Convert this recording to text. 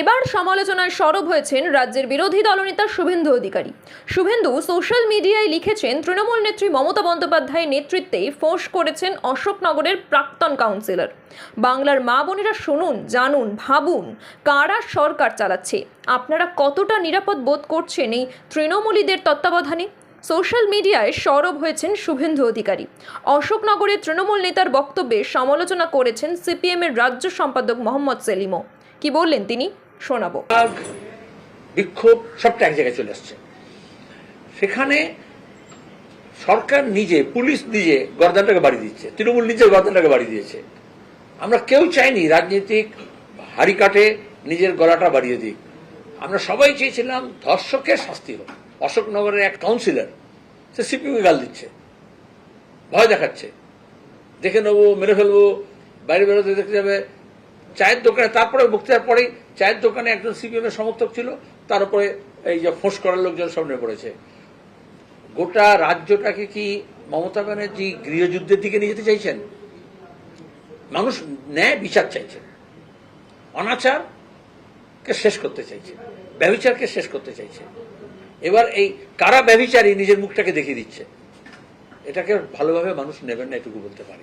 এবার সমালোচনায় সরব হয়েছেন রাজ্যের বিরোধী দলনেতা শুভেন্দু অধিকারী। শুভেন্দু সোশ্যাল মিডিয়ায় লিখেছেন, তৃণমূল নেত্রী মমতা বন্দ্যোপাধ্যায়ের নেতৃত্বে ফোঁস করেছেন অশোকনগরের প্রাক্তন কাউন্সিলর। বাংলার মা বোনেরা শুনুন, জানুন, ভাবুন, কারা সরকার চালাচ্ছে? আপনারা কতটা নিরাপদ বোধ করছেন এই তৃণমূলীদের তত্ত্বাবধানে? সোশ্যাল মিডিয়ায় সরব হয়েছেন শুভেন্দু অধিকারী। অশোকনগরের তৃণমূল নেতার বক্তব্যে সমালোচনা করেছেন সিপিএমের রাজ্য সম্পাদক মোহাম্মদ সেলিমও। কি বললেন তিনি? শোনাবো। বিক্ষোভ, সবটা এক জায়গায় চলে আসছে। সেখানে সরকার নিজে, পুলিশ নিজে গর্দানটাকে বাড়ি দিচ্ছে। তৃণমূল নিজে গর্দানটাকে বাড়ি দিয়েছে। আমরা কেউ চাইনি রাজনীতিক হাড়ি কাটে নিজের গলাটা বাড়িয়ে দিক। আমরা সবাই চেয়েছিলাম ধর্ষকের শাস্তি হোক। অশোকনগরের এক কাউন্সিলর সে সিপিএমকে গাল দিচ্ছে। ভয় দেখাচ্ছে। দেখে নেব, মেরে ফেলব, বাইরে বেরোতে দেখতে যাবে চায়ের দোকানে, তারপরে বক্তৃতার পরেই চায়ের দোকানে একজন সিপিএম এর সমর্থক ছিল, তার উপরে এই যে ফোঁস করার লোকজন সামনে পড়েছে। গোটা রাজ্যটাকে কি মমতা ব্যানার্জি গৃহযুদ্ধের দিকে নিয়ে যেতে চাইছেন? মানুষ ন্যায় বিচার চাইছে। অনাচারকে শেষ করতে চাইছে। ব্যবিচারকে শেষ করতে চাইছে। এবার এই কারা ব্যবিচারী নিজের মুখটাকে দেখিয়ে দিচ্ছে। এটাকে ভালোভাবে মানুষ নেবেন না, এটুকু বলতে পারি।